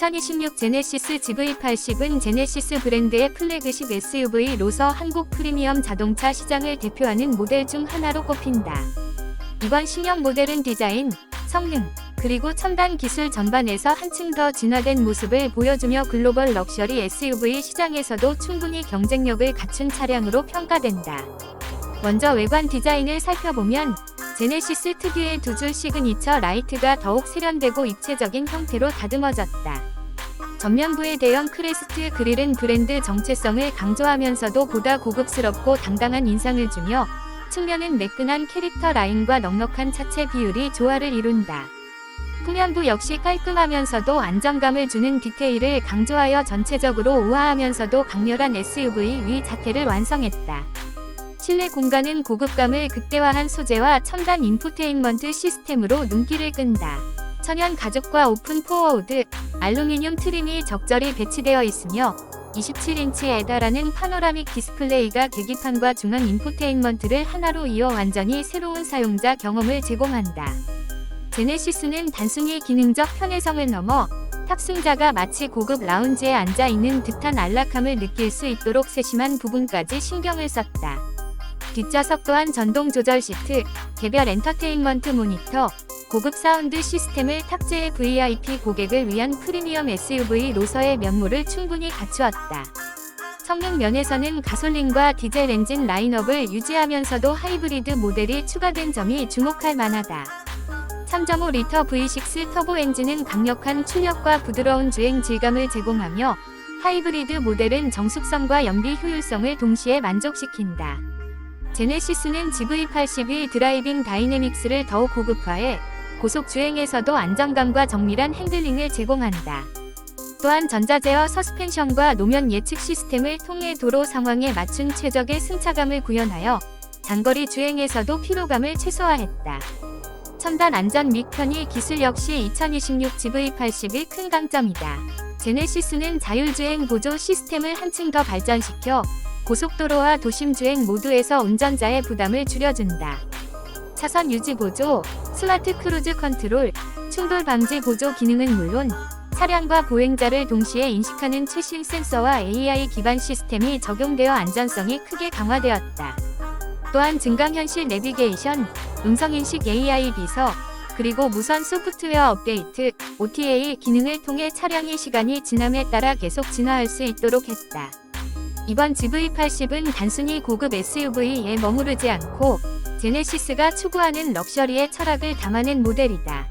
2026 제네시스 GV80은 제네시스 브랜드의 플래그십 SUV로서 한국 프리미엄 자동차 시장을 대표하는 모델 중 하나로 꼽힌다. 이번 신형 모델은 디자인, 성능, 그리고 첨단 기술 전반에서 한층 더 진화된 모습을 보여주며 글로벌 럭셔리 SUV 시장에서도 충분히 경쟁력을 갖춘 차량으로 평가된다. 먼저 외관 디자인을 살펴보면 제네시스 특유의 두 줄 시그니처 라이트가 더욱 세련되고 입체적인 형태로 다듬어졌다. 전면부의 대형 크레스트 그릴은 브랜드 정체성을 강조하면서도 보다 고급스럽고 당당한 인상을 주며 측면은 매끈한 캐릭터 라인과 넉넉한 차체 비율이 조화를 이룬다. 후면부 역시 깔끔하면서도 안정감을 주는 디테일을 강조하여 전체적으로 우아하면서도 강렬한 SUV 위 자태를 완성했다. 실내 공간은 고급감을 극대화한 소재와 첨단 인포테인먼트 시스템으로 눈길을 끈다. 천연 가죽과 오픈 포어우드, 알루미늄 트림이 적절히 배치되어 있으며 27인치에 달하는 파노라믹 디스플레이가 계기판과 중앙 인포테인먼트를 하나로 이어 완전히 새로운 사용자 경험을 제공한다. 제네시스는 단순히 기능적 편의성을 넘어 탑승자가 마치 고급 라운지에 앉아 있는 듯한 안락함을 느낄 수 있도록 세심한 부분까지 신경을 썼다. 뒷좌석 또한 전동 조절 시트, 개별 엔터테인먼트 모니터, 고급 사운드 시스템을 탑재해 VIP 고객을 위한 프리미엄 SUV로서의 면모를 충분히 갖추었다. 성능 면에서는 가솔린과 디젤 엔진 라인업을 유지하면서도 하이브리드 모델이 추가된 점이 주목할 만하다. 3.5리터 V6 터보 엔진은 강력한 출력과 부드러운 주행 질감을 제공하며 하이브리드 모델은 정숙성과 연비 효율성을 동시에 만족시킨다. 제네시스는 GV82 드라이빙 다이내믹스를 더욱 고급화해 고속 주행에서도 안정감과 정밀한 핸들링을 제공한다. 또한 전자제어 서스펜션과 노면 예측 시스템을 통해 도로 상황에 맞춘 최적의 승차감을 구현하여 장거리 주행에서도 피로감을 최소화했다. 첨단 안전 및 편의 기술 역시 2026 GV81 큰 강점이다. 제네시스는 자율주행 보조 시스템을 한층 더 발전시켜 고속도로와 도심 주행 모두에서 운전자의 부담을 줄여준다. 차선 유지 보조, 스마트 크루즈 컨트롤, 충돌 방지 보조 기능은 물론 차량과 보행자를 동시에 인식하는 최신 센서와 AI 기반 시스템이 적용되어 안전성이 크게 강화되었다. 또한 증강현실 내비게이션, 음성인식 AI 비서, 그리고 무선 소프트웨어 업데이트, OTA 기능을 통해 차량의 시간이 지남에 따라 계속 진화할 수 있도록 했다. 이번 GV80은 단순히 고급 SUV에 머무르지 않고 제네시스가 추구하는 럭셔리의 철학을 담아낸 모델이다.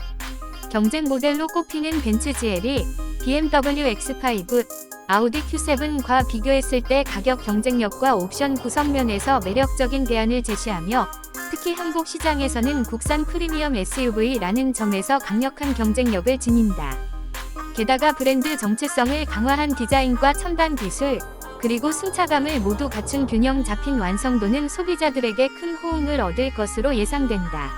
경쟁 모델로 꼽히는 벤츠 GL이 BMW X5, 아우디 Q7과 비교했을 때 가격 경쟁력과 옵션 구성 면에서 매력적인 대안을 제시하며 특히 한국 시장에서는 국산 프리미엄 SUV라는 점에서 강력한 경쟁력을 지닌다. 게다가 브랜드 정체성을 강화한 디자인과 첨단 기술, 그리고 승차감을 모두 갖춘 균형 잡힌 완성도는 소비자들에게 큰 호응을 얻을 것으로 예상된다.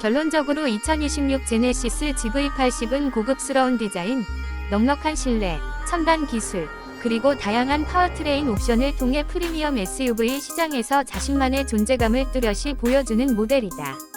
결론적으로 2026 제네시스 GV80은 고급스러운 디자인, 넉넉한 실내, 첨단 기술, 그리고 다양한 파워트레인 옵션을 통해 프리미엄 SUV 시장에서 자신만의 존재감을 뚜렷이 보여주는 모델이다.